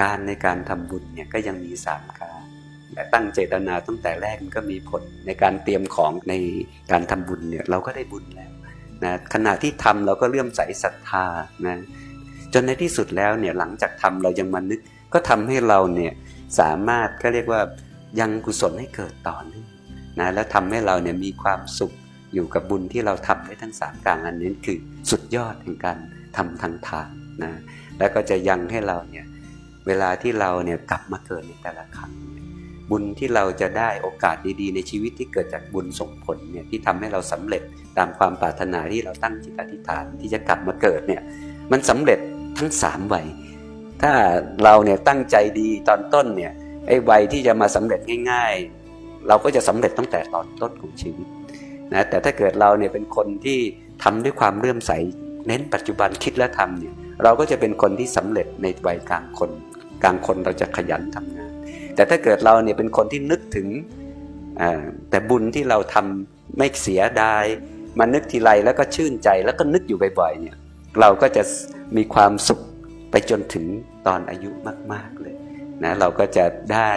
การในการทำบุญเนี่ยก็ยังมีสามการแต่ตั้งเจตนาตั้งแต่แรกมันก็มีผลในการเตรียมของในการทำบุญเนี่ยเราก็ได้บุญแล้วนะขณะที่ทำเราก็เลื่อมใสศรัทธานะจนในที่สุดแล้วเนี่ยหลังจากทำเรายังมานึก ก็ทำให้เราเนี่ยสามารถก็เรียกว่ายังกุศลให้เกิดต่อเนื่องนะแล้วทำให้เราเนี่ยมีความสุขอยู่กับบุญที่เราทำได้ทั้งสามการอันนี้คือสุดยอดแห่งการทำทางทานนะแล้วก็จะยังให้เราเนี่ย เวลาที่เราเนี่ยกลับมาเกิดในแต่ละครั้ง บุญที่เราจะได้โอกาสดีๆ ในชีวิตที่เกิดจากบุญส่งผลเนี่ยที่ทำให้เราสำเร็จตามความปรารถนาที่เราตั้งจิตอธิษฐานที่จะกลับมาเกิดเนี่ยมันสำเร็จทั้งสามวัยถ้าเราเนี่ยตั้งใจดีตอนต้นเนี่ยไอ้วัยที่จะมาสำเร็จง่าย ๆ เราก็จะสำเร็จตั้งแต่ตอนต้นของชีวิตนะแต่ถ้าเกิดเราเนี่ยเป็นคนที่ทำด้วยความเลื่อมใส เน้นปัจจุบันคิดและทำเนี่ยเราก็จะเป็นคนที่สำเร็จในวัยกลางคน กลางคนเราจะขยันทำงาน แต่ถ้าเกิดเราเนี่ยเป็นคนที่นึกถึงแต่บุญที่เราทำไม่เสียดายมานึกทีไรแล้วก็ชื่นใจแล้วก็นึกอยู่บ่อยๆเนี่ยเราก็จะมีความสุขไปจนถึงตอนอายุมาก ๆเลยนะเราก็จะได้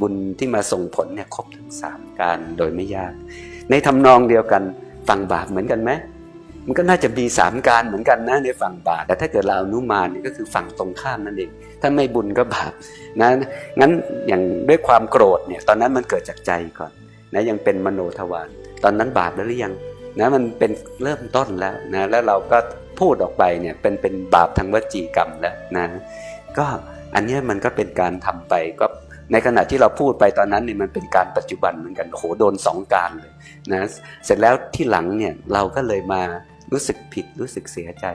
บุญที่มาส่งผลเนี่ยครบทั้งสามการโดยไม่ยาก ในทำนองเดียวกันฟังบาปเหมือนกันไหม มันก็น่าจะมีสามการเหมือนกันนะในฝั่งบาปแต่ถ้าเกิดเราอนุมานเนี่ยก็คือฝั่งตรงข้ามนั่นเองถ้าไม่บุญก็บาปนะงั้นอย่างด้วยความโกรธเนี่ยตอนนั้นมันเกิดจากใจก่อนนะยังเป็นมโนทวารตอนนั้นบาปแล้วหรือยังนะมันเป็นเริ่มต้นแล้วนะแล้วเราก็พูดออกไปเนี่ยเป็นเป็นบาปทางวจีกรรมแล้วนะก็อันเนี้ยมันก็เป็นการทำไปก็ในขณะที่เราพูดไปตอนนั้นเนี่ยมันเป็นการปัจจุบันเหมือนกันโอ้โหโดนสองการเลยนะเสร็จแล้วที่หลังเนี่ยเราก็เลยมา รู้สึกผิดรู้สึกเสียใจ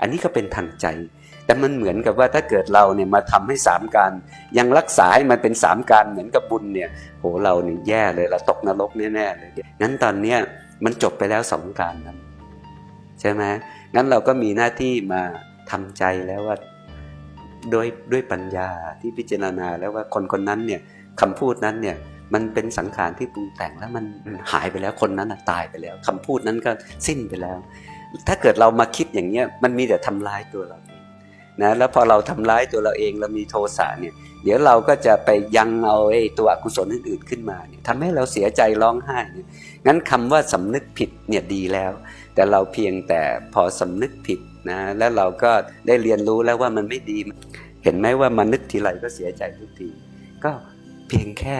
อันนี้ก็เป็นทางใจ แต่มันเหมือนกับว่าถ้าเกิดเราเนี่ยมาทำให้สามการ ยังรักษาให้มันเป็นสามการเหมือนกับบุญเนี่ยโหเราเนี่ยแย่เลยเราตกนรกแน่ๆเลยงั้นตอนเนี้ยมันจบไปแล้วสองการนั้นใช่ไหมงั้นเราก็มีหน้าที่มาทำใจแล้วว่าด้วยด้วยปัญญาที่พิจารณาแล้วว่าคนคนนั้นเนี่ยคำพูดนั้นเนี่ยมันเป็นสังขารที่ปรุงแต่งแล้วมันหายไปแล้วคนนั้นตายไปแล้วคำพูดนั้นก็สิ้นไปแล้ว ถ้าเกิดเรามาคิดอย่างเนี้ยมันมีแต่ทำร้ายตัวเราเองนะแล้วพอเราทำร้ายตัวเราเองเรามีโทสะเนี่ย เดี๋ยวเราก็จะไปยังเอาไอ้ตัวอกุศลอื่นๆขึ้นมาเนี่ยทำให้เราเสียใจร้องไห้เนี่ยงั้นคำว่าสำนึกผิดเนี่ยดีแล้ว แต่เราเพียงแต่พอสำนึกผิดนะแล้วเราก็ได้เรียนรู้แล้วว่ามันไม่ดี เห็นไหมว่ามันนึกทีไรก็เสียใจทุกที ก็เพียงแค่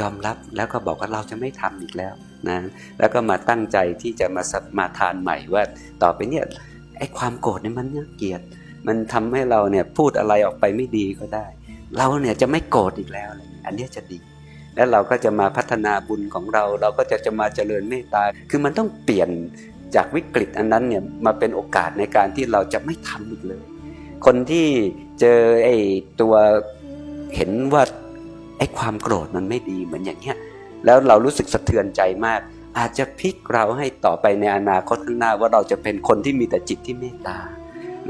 ยอมรับแล้วก็บอกว่าเราจะไม่ทำอีกแล้ว นะแล้วก็มาตั้งใจที่จะมามาทานใหม่ว่า ต่อไปเนี่ยไอ้ความโกรธเนี่ยมันน่าเกลียด มันทำให้เราเนี่ยพูดอะไรออกไปไม่ดีก็ได้ เราเนี่ยจะไม่โกรธอีกแล้วอะไรอันเนี้ยจะดี แล้วเราก็จะมาพัฒนาบุญของเรา เราก็จะจะมาเจริญเมตตา คือมันต้องเปลี่ยนจากวิกฤตอันนั้นเนี่ยมาเป็นโอกาสในการที่เราจะไม่ทำอีกเลย คนที่เจอไอ้ตัวเห็นว่าไอ้ความโกรธมันไม่ดีเหมือนอย่างเงี้ย แล้วเรารู้สึกสะเทือนใจมาก อาจจะพลิกเราให้ต่อไปในอนาคตข้างหน้าว่าเราจะเป็นคนที่มีแต่จิตที่เมตตา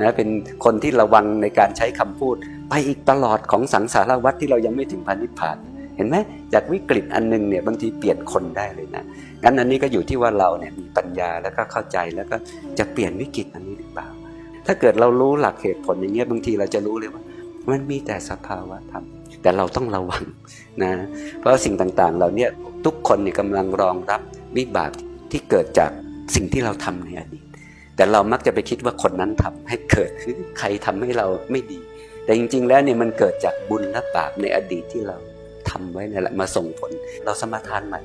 นะเป็นคนที่ระวังในการใช้คำพูด ไปอีกตลอดของสังสารวัฏที่เรายังไม่ถึงพันนิพพานเห็นไหมจากวิกฤตอันหนึงเนี่ยบางทีเปลี่ยนคนได้เลยนะงั้นอันนี้ก็อยู่ที่ว่าเราเนี่ยมีปัญญาแล้วก็เข้าใจแล้วก็จะเปลี่ยนวิกฤตอันนี้หรือเปล่า ถ้าเกิดเรารู้หลักเหตุผลอย่างเงี้ยบางทีเราจะรู้เลยว่า มันมีแต่สภาวะธรรม แต่เราต้องระวังนะ เพราะสิ่งต่างๆเราเนี่ยทุกคนเนี่ยกำลังรองรับวิบากที่เกิดจากสิ่งที่เราทำในอดีต แต่เรามักจะไปคิดว่าคนนั้นทำให้เกิดคือใครทำให้เราไม่ดี แต่จริง ๆ แล้วเนี่ยมันเกิดจากบุญและบาปในอดีตที่เราทำไว้นั่แหละมาส่งผล เราสมาทานใหม่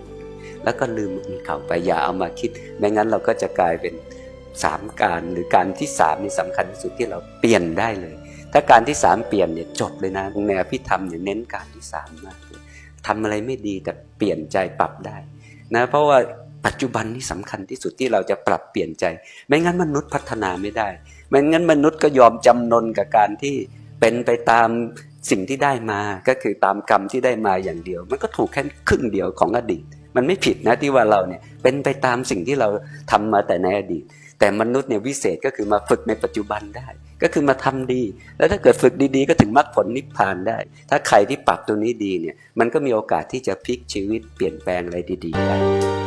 แล้วก็ลืมมันเก่าไปอย่าเอามาคิดไม่งั้นเราก็จะกลายเป็นสามการหรือการที่สามนี่สำคัญที่สุดที่เราเปลี่ยนได้เลย ถ้าการที่สามเปลี่ยนเนี่ยจบเลยนะในอภิธรรมเนี่ยเน้นการที่สามมากเลยทำอะไรไม่ดีแต่เปลี่ยนใจปรับได้นะเพราะว่าปัจจุบันนี่สำคัญที่สุดที่เราจะปรับเปลี่ยนใจ ไม่งั้นมนุษย์พัฒนาไม่ได้ไม่งั้นมนุษย์ก็ยอมจำนนกับการที่เป็นไปตามสิ่งที่ได้มาก็คือตามกรรมที่ได้มาอย่างเดียว มันก็ถูกแค่ครึ่งเดียวของอดีต มันไม่ผิดนะที่ว่าเราเนี่ยเป็นไปตามสิ่งที่เราทำมาแต่ในอดีต แต่มนุษย์เนี่ยวิเศษก็คือมาฝึกในปัจจุบันได้ ก็คือมาทำดี แล้วถ้าเกิดฝึกดีๆ ก็ถึงมรรคผลนิพพานได้ ถ้าใครที่ปรับตัวนี้ดีเนี่ยมันก็มีโอกาสที่จะพลิกชีวิตเปลี่ยนแปลงอะไรดีๆได้